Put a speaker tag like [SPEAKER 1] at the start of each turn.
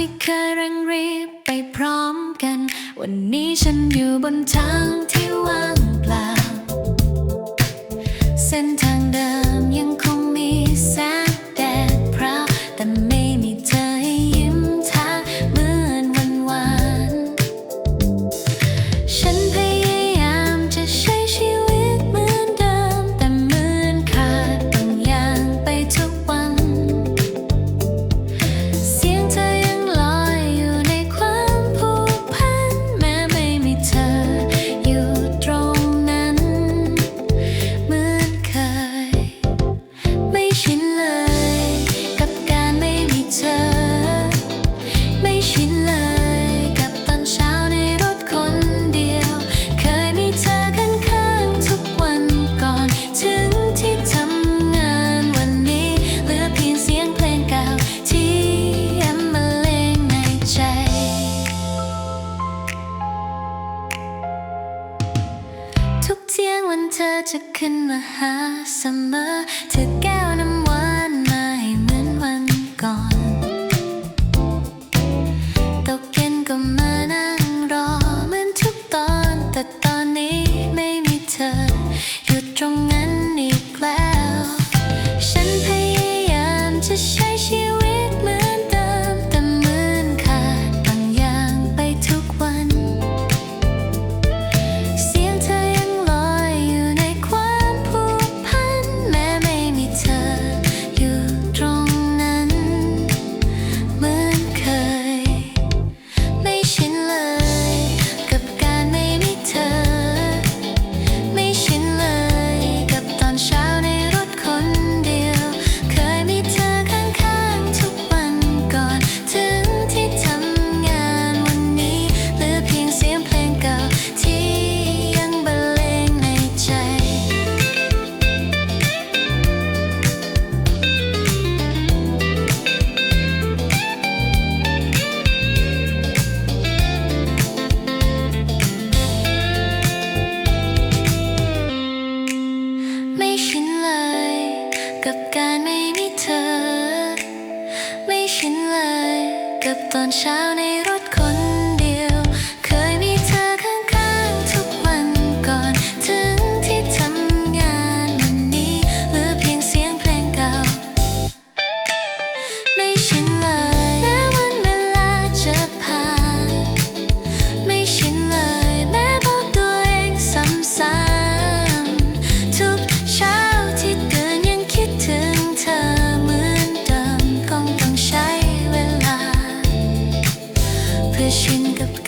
[SPEAKER 1] ที่เคยร่งรีบไปพร้อมกัน วันนี้ฉันอยู่บนทางที่ว่างเปล่า ทุกเที่ยงวันเธอจะขึ้นมาหาเสมอเธอแก้วน้ำหวานมาให้เหมือนวันก่อนตกเย็นก็มานั่งรอเหมือนทุกตอน แต่ตอนนี้ไม่มีเธอ อยู่ตรงนั้นอีกแล้ว ฉันพยายามจะใช้ชีวิต การไม่มีเธอ ไม่ชินเลย กับตอนเช้าในรถ think of